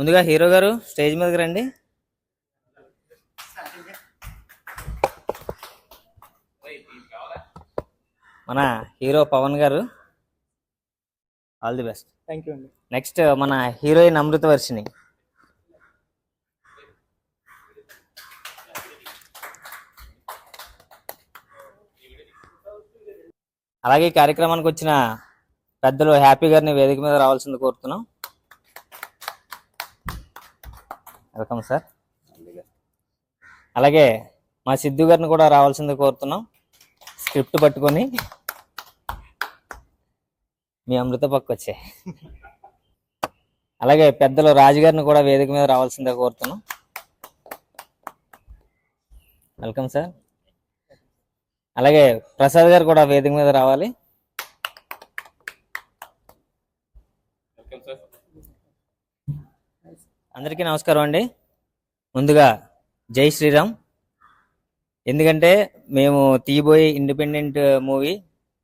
ముందుగా హీరో గారు స్టేజ్ మీదకి రండి. మన hero Pavan garu all the best. Thank you అండి. నెక్స్ట్ మన హీరోయిన్ అమృత వర్షిని అలాగే కార్యక్రమానికి వచ్చిన పెద్దలు హ్యాపీ గారిని వేదిక మీద రావాల్సింది కోరుతున్నాం. Welcome sir. అలాగే మా సిద్ధు గారిని కూడా రావాల్సింది కోరుతున్నాం. స్క్రిప్ట్ పట్టుకొని మీ అమృత పక్క వచ్చే అలాగే పెద్దలు రాజుగారిని కూడా వేదిక మీద రావాల్సిందే కోరుతున్నాం. Welcome sir. అలాగే ప్రసాద్ గారు కూడా వేదిక మీద రావాలి. అందరికీ నమస్కారం అండి. ముందుగా జై శ్రీరామ్. ఎందుకంటే మేము తీయబోయే ఇండిపెండెంట్ మూవీ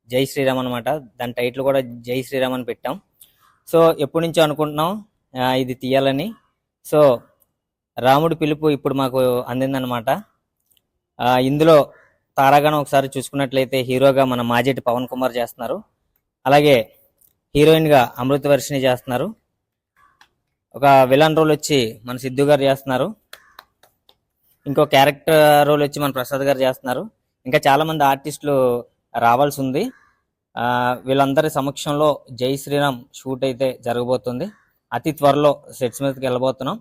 జై శ్రీరామ్ అనమాట దాని టైటిల్ కూడా జై శ్రీరామ్ అని పెట్టాం. సో ఎప్పటి నుంచో అనుకుంటున్నాం ఇది తీయాలని. సో రాముడి పిలుపు ఇప్పుడు మాకు అందిందనమాట ఇందులో తారాగణం ఒకసారి చూసుకున్నట్లయితే హీరోగా మన మాజెట్టి పవన్ కుమార్ చేస్తున్నారు. అలాగే హీరోయిన్గా అమృత వర్షిణి చేస్తున్నారు. ఒక విలన్ రోల్ వచ్చి మన సిద్ధు గారు చేస్తున్నారు. ఇంకో క్యారెక్టర్ రోల్ వచ్చి మన ప్రసాద్ గారు చేస్తున్నారు. ఇంకా చాలామంది ఆర్టిస్టులు రావాల్సి ఉంది. వీళ్ళందరి సమక్షంలో జై శ్రీరామ్ షూట్ అయితే జరగబోతుంది. అతి త్వరలో సెట్స్ మీదకి వెళ్ళబోతున్నాం.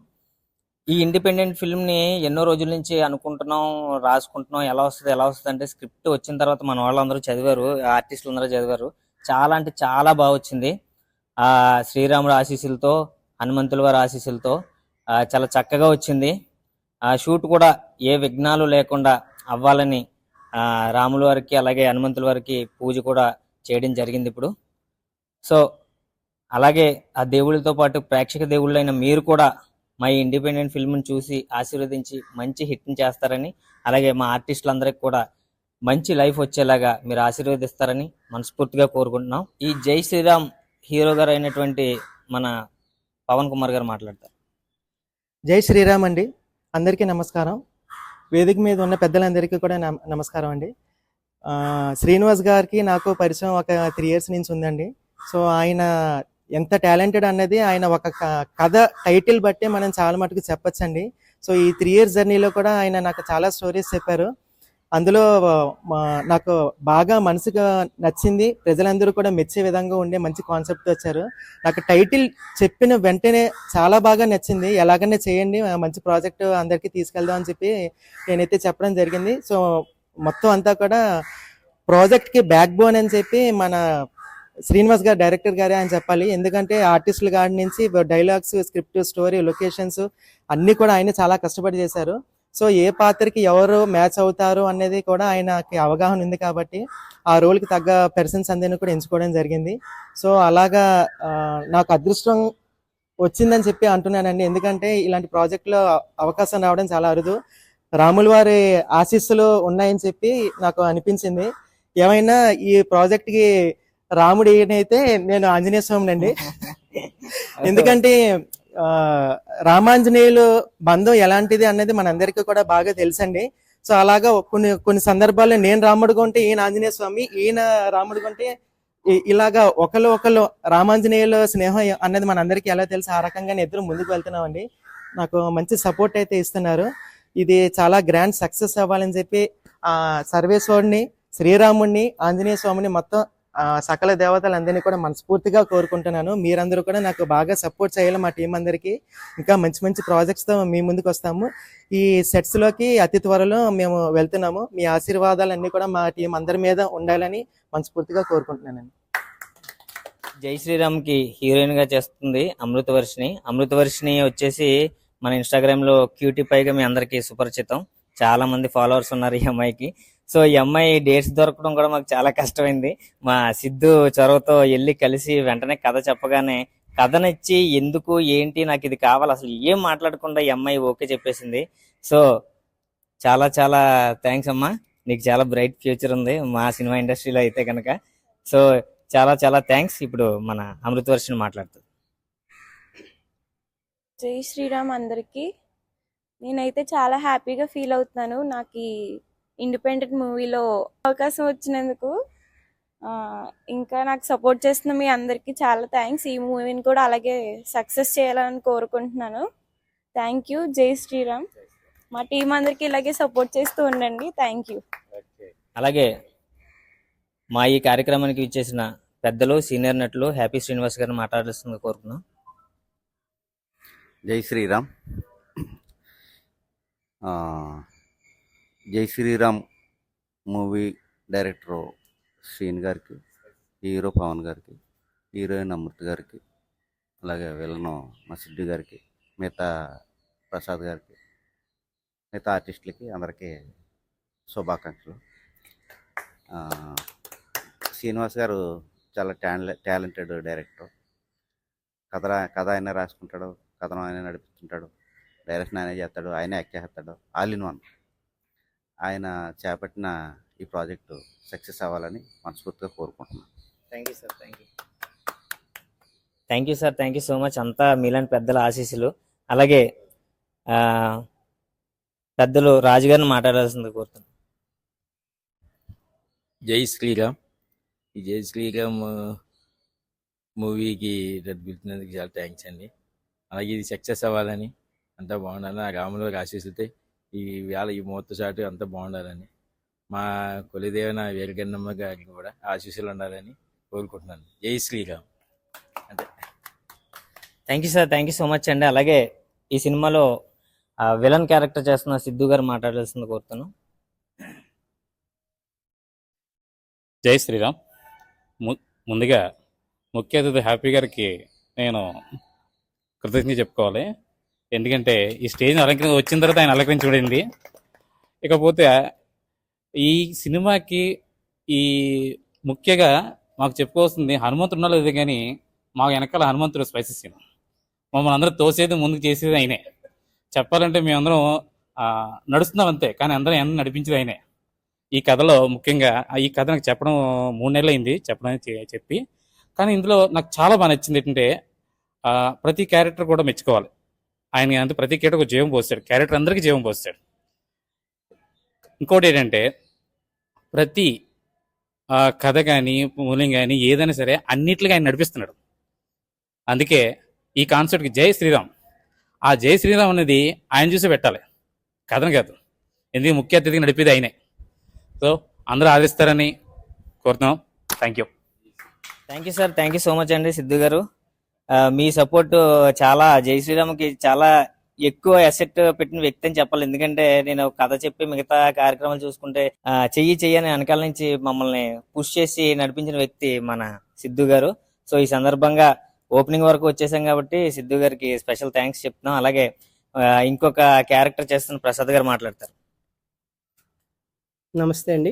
ఈ ఇండిపెండెంట్ ఫిల్మ్ని ఎన్నో రోజుల నుంచి అనుకుంటున్నాం రాసుకుంటున్నాం ఎలా వస్తుంది ఎలా వస్తుంది అంటే స్క్రిప్ట్ వచ్చిన తర్వాత మన వాళ్ళందరూ చదివారు ఆర్టిస్టులు అందరూ చదివారు. చాలా అంటే చాలా బాగా వచ్చింది. శ్రీరాముడు ఆశీస్సులతో హనుమంతుల వారి ఆశీస్సులతో చాలా చక్కగా వచ్చింది. ఆ షూట్ కూడా ఏ విఘ్నాలు లేకుండా అవ్వాలని రాముల వారికి అలాగే హనుమంతుల వారికి పూజ కూడా చేయడం జరిగింది ఇప్పుడు. సో అలాగే ఆ దేవుళ్ళతో పాటు ప్రేక్షక దేవుళ్ళైన మీరు కూడా మా ఇండిపెండెంట్ ఫిల్మ్ని చూసి ఆశీర్వదించి మంచి హిట్ని చేస్తారని అలాగే మా ఆర్టిస్టులందరికీ కూడా మంచి లైఫ్ వచ్చేలాగా మీరు ఆశీర్వదిస్తారని మనస్ఫూర్తిగా కోరుకుంటున్నాం. ఈ జై శ్రీరామ్ హీరో గారు అయినటువంటి మన పవన్ కుమార్ గారు మాట్లాడతారు. జై శ్రీరామ్ అండి. అందరికీ నమస్కారం. వేదిక మీద ఉన్న పెద్దలందరికీ కూడా నమస్కారం అండి. శ్రీనివాస్ గారికి నాకు పరిచయం ఒక త్రీ ఇయర్స్ నుంచి ఉందండి. సో ఆయన ఎంత టాలెంటెడ్ అన్నది ఆయన ఒక క- కథ టైటిల్ బట్టి మనం చాలా మటుకు చెప్పచ్చండి. సో ఈ త్రీ ఇయర్స్ జర్నీలో కూడా ఆయన నాకు చాలా స్టోరీస్ చెప్పారు. అందులో మా- నాకు బాగా మనసుగా నచ్చింది. ప్రజలందరూ కూడా మెచ్చే విధంగా ఉండే మంచి కాన్సెప్ట్ వచ్చారు. నాకు టైటిల్ చెప్పిన వెంటనే చాలా బాగా నచ్చింది. ఎలాగైనా చేయండి మంచి ప్రాజెక్ట్ అందరికీ తీసుకెళ్దాం అని చెప్పి నేనైతే చెప్పడం జరిగింది. సో మొత్తం అంతా కూడా ప్రాజెక్ట్కి బ్యాక్ బోన్ అని చెప్పి మన శ్రీనివాస్ గారు డైరెక్టర్ గారే అని చెప్పాలి. ఎందుకంటే ఆర్టిస్టుల కాడి నుంచి డైలాగ్స్ స్క్రిప్ట్ స్టోరీ లొకేషన్స్ అన్నీ కూడా ఆయన చాలా కష్టపడి చేశారు. సో ఏ పాత్రకి ఎవరు మ్యాచ్ అవుతారు అనేది కూడా ఆయనకి అవగాహన ఉంది కాబట్టి ఆ రోల్కి తగ్గ పర్సన్స్ అందరిని కూడా ఎంచుకోవడం జరిగింది. సో అలాగా నాకు అదృష్టం వచ్చిందని చెప్పి అంటున్నానండి. ఎందుకంటే ఇలాంటి ప్రాజెక్ట్లో అవకాశం రావడం చాలా అరుదు. రాముల వారి ఆశీస్సులు ఉన్నాయని చెప్పి నాకు అనిపించింది. ఏమైనా ఈ ప్రాజెక్ట్కి రాముడు ఈయనైతే నేను ఆంజనేయ స్వామిని అండి ఎందుకంటే రామాంజనేయులు బంధం ఎలాంటిది అన్నది మనందరికీ కూడా బాగా తెలుసండి. సో అలాగా కొన్ని కొన్ని సందర్భాల్లో నేను రాముడుగా ఉంటే ఈయన ఆంజనేయ స్వామి ఈయన రాముడుగా ఉంటే ఇలాగా ఒకళ్ళు ఒకళ్ళు రామాంజనేయుల స్నేహం అన్నది మనందరికీ ఎలా తెలుసు ఆ రకంగానే ఇద్దరు ముందుకు వెళ్తున్నామండి. నాకు మంచి సపోర్ట్ అయితే ఇస్తున్నారు. ఇది చాలా గ్రాండ్ సక్సెస్ అవ్వాలని చెప్పి ఆ సర్వేశ్వరుని శ్రీరాముడిని ఆంజనేయ స్వామిని మొత్తం సకల దేవతలందరినీ కూడా మనస్ఫూర్తిగా కోరుకుంటున్నాను. మీరందరూ కూడా నాకు బాగా సపోర్ట్ చేయాలి మా టీం అందరికీ. ఇంకా మంచి మంచి ప్రాజెక్ట్స్తో మీ ముందుకు వస్తాము. ఈ సెట్స్లోకి అతి త్వరలో మేము వెళ్తున్నాము. మీ ఆశీర్వాదాలన్నీ కూడా మా టీం అందరి మీద ఉండాలని మనస్ఫూర్తిగా కోరుకుంటున్నానండి. జై శ్రీరామ్కి హీరోయిన్గా చేస్తుంది అమృతవర్షిణి అమృతవర్షిణి వచ్చేసి మన ఇన్స్టాగ్రామ్లో క్యూటీ పైగా మీ అందరికి సుపరిచితం. చాలామంది ఫాలోవర్స్ ఉన్నారు ఈ అమ్మాయికి. సో ఈ అమ్మాయి డేట్స్ దొరకడం కూడా మాకు చాలా కష్టమైంది. మా సిద్ధు చొరవతో వెళ్ళి కలిసి వెంటనే కథ చెప్పగానే కథనిచ్చి ఎందుకు ఏంటి నాకు ఇది కావాలి అసలు ఏం మాట్లాడకుండా ఈ అమ్మాయి ఓకే చెప్పేసింది. సో చాలా చాలా థ్యాంక్స్ అమ్మా. నీకు చాలా బ్రైట్ ఫ్యూచర్ ఉంది మా సినిమా ఇండస్ట్రీలో అయితే కనుక. సో చాలా చాలా థ్యాంక్స్. ఇప్పుడు మన అమృత వర్షిని మాట్లాడుతుంది జై శ్రీరామ్ అందరికీ. నేనైతే చాలా హ్యాపీగా ఫీల్ అవుతున్నాను. నాకు ఇండిపెండెంట్ మూవీలో అవకాశం వచ్చినందుకు ఇంకా నాకు సపోర్ట్ చేస్తున్న మీ అందరికీ చాలా థ్యాంక్స్. ఈ మూవీని కూడా అలాగే సక్సెస్ చేయాలని కోరుకుంటున్నాను. Thank you. జై శ్రీరామ్. మా టీం అందరికీ ఇలాగే సపోర్ట్ చేస్తూ ఉండండి. Thank you. అలాగే మా ఈ కార్యక్రమానికి ఇచ్చేసిన పెద్దలు సీనియర్ నటులు హ్యాపీ శ్రీనివాస్ గారిని మాట్లాడాల్సింది కోరుకున్నాం. జై శ్రీరామ్. ఆ, జై శ్రీరామ్ మూవీ డైరెక్టర్ శ్రీన్ గారికి హీరో పవన్ గారికి హీరోయిన్ అమృత్ గారికి అలాగే విలను మా గారికి మిగతా ప్రసాద్ గారికి మిగతా ఆర్టిస్టులకి అందరికీ శుభాకాంక్షలు. శ్రీనివాస్ గారు చాలా టాలె టాలెంటెడ్ డైరెక్టర్. కథ కథ ఆయన రాసుకుంటాడు కథనం ఆయన నడిపిస్తుంటాడు డైరెక్షన్ ఆయన చేస్తాడు ఆయన యాక్ట్ చేస్తాడు ఆల్ ఇన్ వన్. ఆయన చేపట్టిన ఈ ప్రాజెక్టు సక్సెస్ అవ్వాలని మనస్ఫూర్తిగా కోరుకుంటున్నాను. Thank you sir thank you thank you sir thank you so much అంతా మీలాంటి పెద్దల ఆశీస్సులు. అలాగే పెద్దలు రాజు గారిని మాట్లాడాల్సింది కోరుతున్నాను. జై శ్రీరామ్. ఈ జై శ్రీరామ్ మూవీకి రెడ్ పిలిచినందుకు చాలా థ్యాంక్స్ అండి. అలాగే ఇది సక్సెస్ అవ్వాలని అంతా బాగుండాలని ఆ రాములో ఆశీస్సులతో ఈ వేళ ఈ ముహూర్త చాటు అంతా బాగుండాలని మా కొలిదేవన వేరుగన్నమ్మ గారికి కూడా ఆశీస్సులు ఉండాలని కోరుకుంటున్నాను. జై శ్రీరామ్. అంతే. Thank you sir thank you so much అండి అలాగే ఈ సినిమాలో విలన్ క్యారెక్టర్ చేస్తున్న సిద్ధు గారు మాట్లాడాల్సింది కోరుతున్నాను జై శ్రీరామ్. ము- ముందుగా ముఖ్య అతిథి హ్యాపీ గారికి నేను కృతజ్ఞత చెప్పుకోవాలి. ఎందుకంటే ఈ స్టేజ్ అలంకరణ వచ్చిన తర్వాత ఆయన అలంకరించబడింది. ఇకపోతే ఈ సినిమాకి ఈ ముఖ్యంగా మాకు చెప్పుకోవాల్సింది హనుమంతుడు ఉన్నా లేదు కానీ మాకు వెనకాల హనుమంతుడు స్పైసెస్ మమ్మల్ని అందరూ తోసేది ముందుకు చేసేది ఆయనే. చెప్పాలంటే మేమందరం నడుస్తున్నాం అంతే కానీ అందరం ఎంత నడిపించేది ఆయనే. ఈ కథలో ముఖ్యంగా ఈ కథ నాకు చెప్పడం మూడు నెలలు అయింది చెప్పడం చెప్పి. కానీ ఇందులో నాకు చాలా బాగా నచ్చింది ఏంటంటే ప్రతి క్యారెక్టర్ కూడా మెచ్చుకోవాలి. ఆయన అంటే ప్రతి క్యారెక్టర్ ఒక జీవం పోస్తాడు. క్యారెక్టర్ అందరికీ జీవం పోస్తాడు. ఇంకోటి ఏంటంటే ప్రతి కథ కానీ మూలం కానీ ఏదైనా సరే అన్నిట్లుగా ఆయన నడిపిస్తున్నాడు. అందుకే ఈ కాన్సెప్ట్కి జై శ్రీరామ్. ఆ జై శ్రీరామ్ అనేది ఆయన చూసి పెట్టాలి. కథను కాదు. ఎందుకు ముఖ్య అతిథిగా నడిపేది ఆయనే. సో అందరూ ఆదరిస్తారని కోరుతున్నాం. Thank you thank you sir. Thank you so much అండి సిద్ధు గారు. మీ సపోర్ట్ చాలా జై శ్రీరామ్కి చాలా ఎక్కువ ఎసెట్ పెట్టిన వ్యక్తి అని చెప్పాలి. ఎందుకంటే నేను కథ చెప్పి మిగతా కార్యక్రమాలు చూసుకుంటే చెయ్యి చెయ్యి అని వెనకాల నుంచి మమ్మల్ని పుష్ చేసి నడిపించిన వ్యక్తి మన సిద్ధు గారు. సో ఈ సందర్భంగా ఓపెనింగ్ వరకు వచ్చేసాం కాబట్టి సిద్ధు గారికి స్పెషల్ థ్యాంక్స్ చెప్తున్నాం. అలాగే ఇంకొక క్యారెక్టర్ చేస్తున్న ప్రసాద్ గారు మాట్లాడతారు. నమస్తే అండి.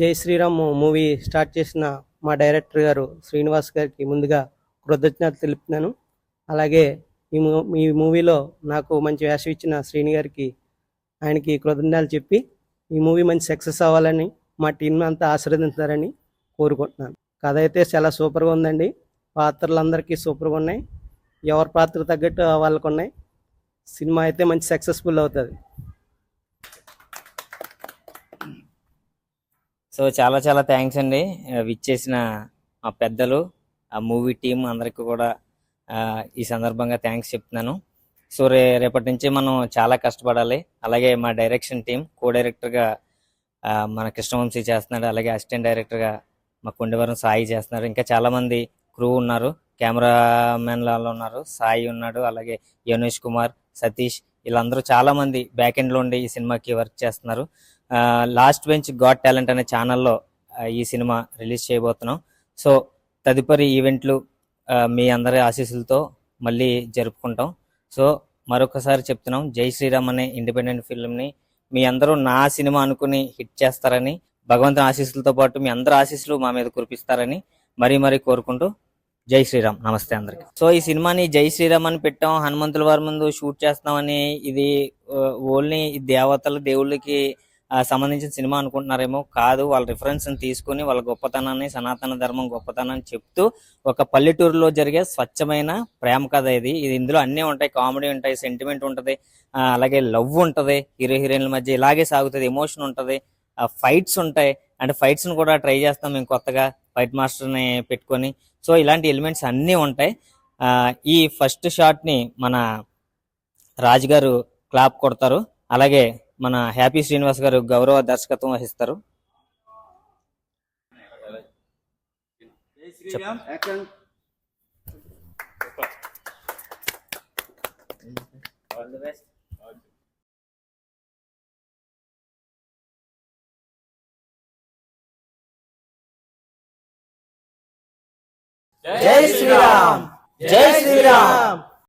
జై శ్రీరామ్ మూవీ స్టార్ట్ చేసిన మా డైరెక్టర్ గారు శ్రీనివాస్ గారికి ముందుగా కృతజ్ఞతలు తెలుపుతున్నాను. అలాగే ఈ మూ ఈ మూవీలో నాకు మంచి వేషం ఇచ్చిన శ్రీని గారికి ఆయనకి కృతజ్ఞతలు చెప్పి ఈ మూవీ మంచి సక్సెస్ అవ్వాలని మా టీం అంతా ఆశీర్వదించారని కోరుకుంటున్నాను. కథ అయితే చాలా సూపర్గా ఉందండి. పాత్రలు అందరికీ సూపర్గా ఉన్నాయి. ఎవరి పాత్ర తగ్గట్టు వాళ్ళకు ఉన్నాయి. సినిమా అయితే మంచి సక్సెస్ఫుల్ అవుతుంది. సో చాలా చాలా థ్యాంక్స్ అండి. ఆ, విచ్చేసిన మా పెద్దలు ఆ మూవీ టీం అందరికీ కూడా ఈ సందర్భంగా థ్యాంక్స్ చెప్తున్నాను. సో రే రేపటి నుంచి మనం చాలా కష్టపడాలి. అలాగే మా డైరెక్షన్ టీం కో డైరెక్టర్గా మన కృష్ణవంశీ చేస్తున్నాడు. అలాగే అసిస్టెంట్ డైరెక్టర్గా మా కొండవరం సాయి చేస్తున్నారు. ఇంకా చాలామంది క్రూ ఉన్నారు. కెమెరామెన్లలో ఉన్నారు. సాయి ఉన్నాడు. అలాగే యోనేష్ కుమార్ సతీష్ వీళ్ళందరూ చాలామంది బ్యాక్ ఎండ్లో ఉండి ఈ సినిమాకి వర్క్ చేస్తున్నారు. లాస్ట్ బెంచ్ గాడ్ టాలెంట్ అనే ఛానల్లో ఈ సినిమా రిలీజ్ చేయబోతున్నాం. సో తదుపరి ఈవెంట్లు మీ అందరి ఆశీస్సులతో మళ్ళీ జరుపుకుంటాం. సో మరొకసారి చెప్తున్నాం జై శ్రీరామ్ అనే ఇండిపెండెంట్ ఫిల్మ్ని మీ అందరూ నా సినిమా అనుకుని హిట్ చేస్తారని భగవంతుని ఆశీస్సులతో పాటు మీ అందరి ఆశీస్సులు మా మీద కురిపిస్తారని మరీ మరీ కోరుకుంటూ జై శ్రీరామ్. నమస్తే అందరికి. సో ఈ సినిమాని జై శ్రీరామ్ అని పెట్టాం హనుమంతుల వారి ముందు షూట్ చేస్తామని ఇది ఓన్లీ దేవతలు దేవుళ్ళకి సంబంధించిన సినిమా అనుకుంటున్నారేమో కాదు వాళ్ళ రిఫరెన్స్ని తీసుకుని వాళ్ళ గొప్పతనాన్ని సనాతన ధర్మం గొప్పతనాన్ని చెప్తూ ఒక పల్లెటూరులో జరిగే స్వచ్ఛమైన ప్రేమ కథ ఇది. ఇది ఇందులో అన్నీ ఉంటాయి కామెడీ ఉంటాయి సెంటిమెంట్ ఉంటుంది అలాగే లవ్ ఉంటుంది హీరో హీరోయిన్ల మధ్య ఇలాగే సాగుతుంది ఎమోషన్ ఉంటుంది ఫైట్స్ ఉంటాయి. అంటే ఫైట్స్ని కూడా ట్రై చేస్తాం మేము కొత్తగా ఫైట్ మాస్టర్ని పెట్టుకొని. సో ఇలాంటి ఎలిమెంట్స్ అన్నీ ఉంటాయి. ఈ ఫస్ట్ షాట్ని మన రాజు గారు క్లాప్ కొడతారు. అలాగే మన హ్యాపీ శ్రీనివాస్ గారు గౌరవ దర్శకత్వం వహిస్తారు. జై శ్రీరామ్. జై శ్రీరామ్.